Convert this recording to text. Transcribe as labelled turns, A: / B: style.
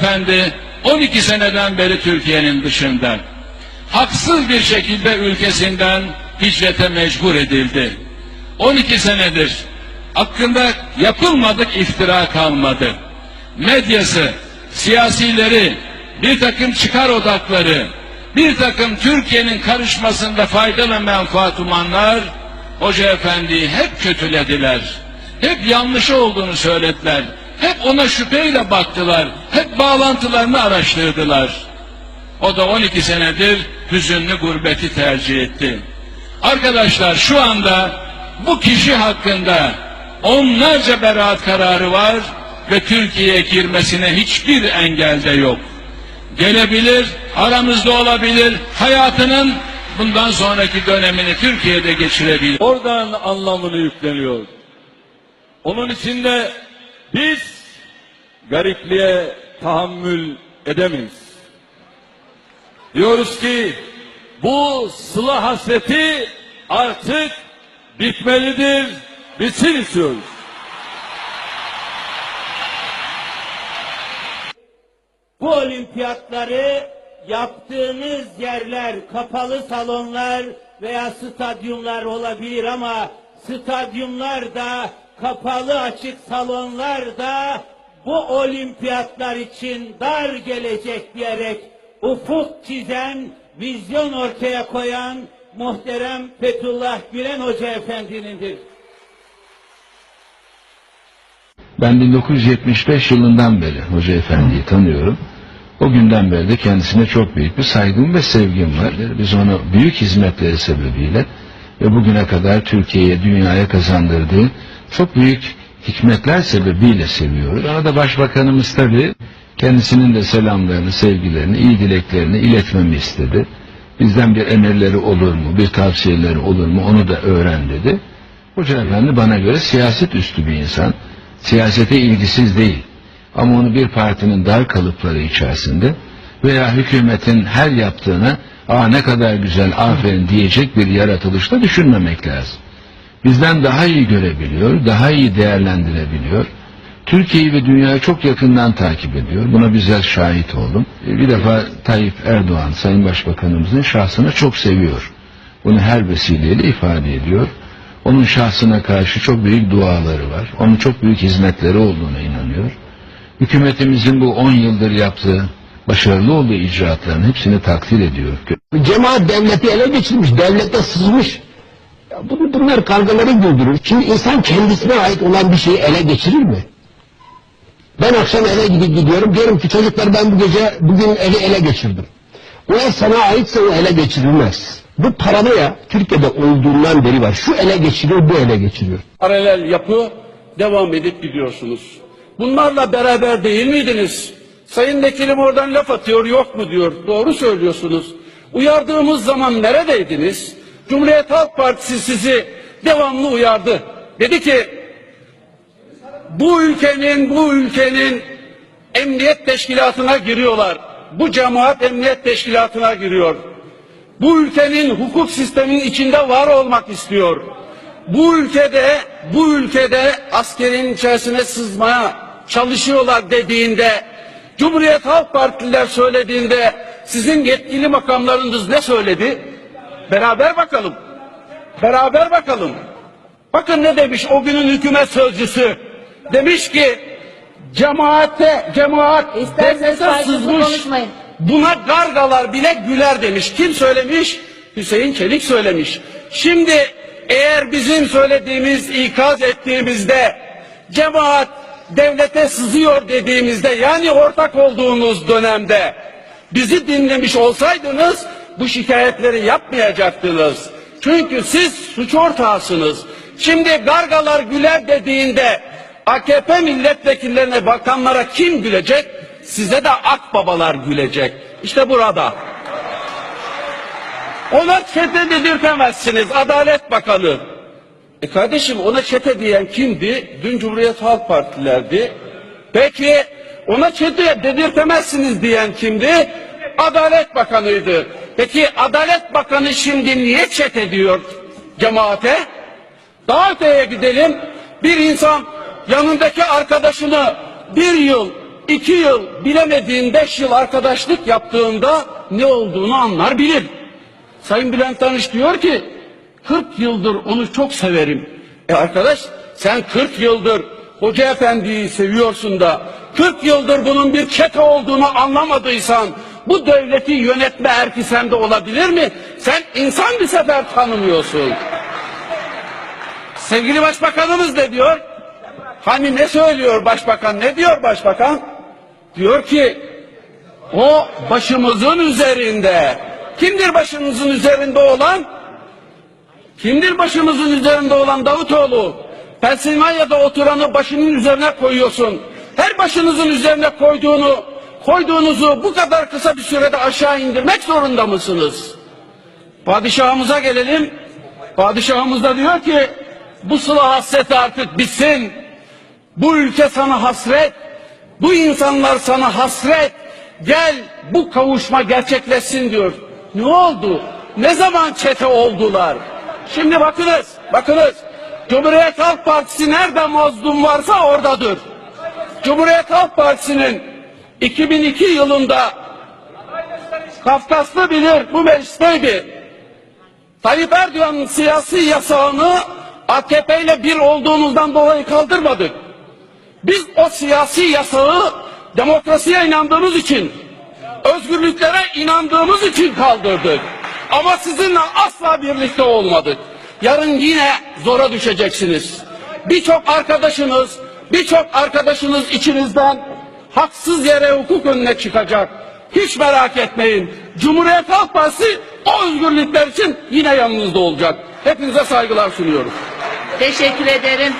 A: Efendi 12 seneden beri Türkiye'nin dışında. Haksız bir şekilde ülkesinden hicrete mecbur edildi. 12 senedir hakkında yapılmadık iftira kalmadı. Medyası, siyasileri, bir takım çıkar odakları, bir takım Türkiye'nin karışmasında fayda ve menfaat umanlar Hoca Efendi'yi hep kötülediler. Hep yanlışı olduğunu söylediler. Hep ona şüpheyle baktılar. Bağlantılarını araştırdılar. O da 12 senedir hüzünlü gurbeti tercih etti. Arkadaşlar şu anda bu kişi hakkında onlarca beraat kararı var ve Türkiye'ye girmesine hiçbir engel de yok. Gelebilir, aramızda olabilir, hayatının bundan sonraki dönemini Türkiye'de geçirebilir.
B: Oradan anlamını yükleniyor. Onun için de biz garipliğe tahammül edemeyiz. Diyoruz ki bu sıla hasreti artık bitmelidir, bitsin istiyoruz.
C: Bu olimpiyatları yaptığınız yerler kapalı salonlar veya stadyumlar olabilir ama stadyumlar da kapalı açık salonlar da bu olimpiyatlar için dar gelecek diyerek ufuk çizen, vizyon ortaya koyan muhterem Fethullah Gülen Hoca Efendi'nindir.
D: Ben 1975 yılından beri Hoca Efendi'yi tanıyorum. O günden beri de kendisine çok büyük bir saygım ve sevgim var. Biz onu büyük hizmetleri sebebiyle ve bugüne kadar Türkiye'ye, dünyaya kazandırdığı çok büyük hikmetler sebebiyle seviyoruz. Ona da Başbakanımız tabii kendisinin de selamlarını, sevgilerini, iyi dileklerini iletmemi istedi. Bizden bir önerileri olur mu, bir tavsiyeleri olur mu onu da öğren dedi. Hoca Efendi bana göre siyaset üstü bir insan. Siyasete ilgisiz değil. Ama onu bir partinin dar kalıpları içerisinde veya hükümetin her yaptığına aa ne kadar güzel aferin diyecek bir yaratılışta düşünmemek lazım. Bizden daha iyi görebiliyor, daha iyi değerlendirebiliyor. Türkiye'yi ve dünyayı çok yakından takip ediyor. Buna bizzat şahit oldum. Bir defa Tayyip Erdoğan, Sayın Başbakanımızın şahsını çok seviyor. Bunu her vesileyle ifade ediyor. Onun şahsına karşı çok büyük duaları var. Onun çok büyük hizmetleri olduğuna inanıyor. Hükümetimizin bu 10 yıldır yaptığı başarılı olduğu icraatların hepsini takdir ediyor.
E: Cemaat devleti ele geçirmiş, devlete sızmış. Bunu, bunlar kavgaları güldürür. Şimdi insan kendisine ait olan bir şeyi ele geçirir mi? Ben akşam eve gidip gidiyorum, diyorum ki çocuklar ben bu gece, bugün evi ele geçirdim. O ev sana aitse o ele geçirilmez. Bu paranoya Türkiye'de olduğundan beri var. Şu ele geçiriyor, bu ele geçiriyor.
F: paralel yapı devam edip gidiyorsunuz. Bunlarla beraber değil miydiniz? Sayın Vekilim oradan laf atıyor yok mu diyor. Doğru söylüyorsunuz. Uyardığımız zaman neredeydiniz? Cumhuriyet Halk Partisi sizi devamlı uyardı. Dedi ki bu ülkenin bu ülkenin emniyet teşkilatına giriyorlar. Bu cemaat emniyet teşkilatına giriyor. Bu ülkenin hukuk sisteminin içinde var olmak istiyor. Bu ülkede bu ülkede askerin içerisine sızmaya çalışıyorlar dediğinde Cumhuriyet Halk Partililer söylediğinde sizin yetkili makamlarınız ne söyledi? Beraber bakalım. Beraber bakalım. Bakın ne demiş o günün hükümet sözcüsü. Demiş ki cemaate cemaat devlete sızmış. Buna gargalar bile güler demiş. Kim söylemiş? Hüseyin Çelik söylemiş. Şimdi eğer bizim söylediğimiz, ikaz ettiğimizde cemaat devlete sızıyor dediğimizde yani ortak olduğumuz dönemde bizi dinlemiş olsaydınız bu şikayetleri yapmayacaktınız. Çünkü siz suç ortağısınız. Şimdi gargalar güler dediğinde AKP milletvekillerine, bakanlara kim gülecek? Size de akbabalar gülecek. İşte burada. Ona çete dedirtemezsiniz Adalet Bakanı. E kardeşim ona çete diyen kimdi? Dün Cumhuriyet Halk Partilerdi. Peki ona çete dedirtemezsiniz diyen kimdi? Adalet Bakanı'ydı. Peki Adalet Bakanı şimdi niye çete diyor cemaate? Daha öteye gidelim. Bir insan yanındaki arkadaşını bir yıl, iki yıl bilemediğin beş yıl arkadaşlık yaptığında ne olduğunu anlar bilir. Sayın Bülent Tanış diyor ki 40 yıldır onu çok severim. E arkadaş sen 40 yıldır Hoca Efendi'yi seviyorsun da 40 yıldır bunun bir çete olduğunu anlamadıysan bu devleti yönetme erki sende olabilir mi? Sen insan bir sefer tanımıyorsun. Sevgili Başbakanımız ne diyor? Hani ne söylüyor Başbakan? Ne diyor Başbakan? Diyor ki o başımızın üzerinde. Kimdir başımızın üzerinde olan? Kimdir başımızın üzerinde olan Davutoğlu? Pensilvanya'da oturanı başının üzerine koyuyorsun. Her başınızın üzerine koyduğunu, koyduğunuzu bu kadar kısa bir sürede aşağı indirmek zorunda mısınız? Padişahımıza gelelim. Padişahımız da diyor ki bu sıla hasreti artık bitsin. Bu ülke sana hasret. Bu insanlar sana hasret. Gel bu kavuşma gerçekleşsin diyor. Ne oldu? Ne zaman çete oldular? Şimdi bakınız, bakınız. Cumhuriyet Halk Partisi nerede mazlum varsa oradadır. Cumhuriyet Halk Partisi'nin 2002 yılında Kafkaslı bilir bu meclisteydi. Tayyip Erdoğan'ın siyasi yasağını AKP ile bir olduğumuzdan dolayı kaldırmadık. Biz o siyasi yasağı demokrasiye inandığımız için, özgürlüklere inandığımız için kaldırdık. Ama sizinle asla birlikte olmadık. Yarın yine zora düşeceksiniz. Birçok arkadaşınız, birçok arkadaşınız içinizden haksız yere hukuk önüne çıkacak. Hiç merak etmeyin. Cumhuriyet Halk Partisi o özgürlükler için yine yanınızda olacak. Hepinize saygılar sunuyorum.
G: Teşekkür ederim.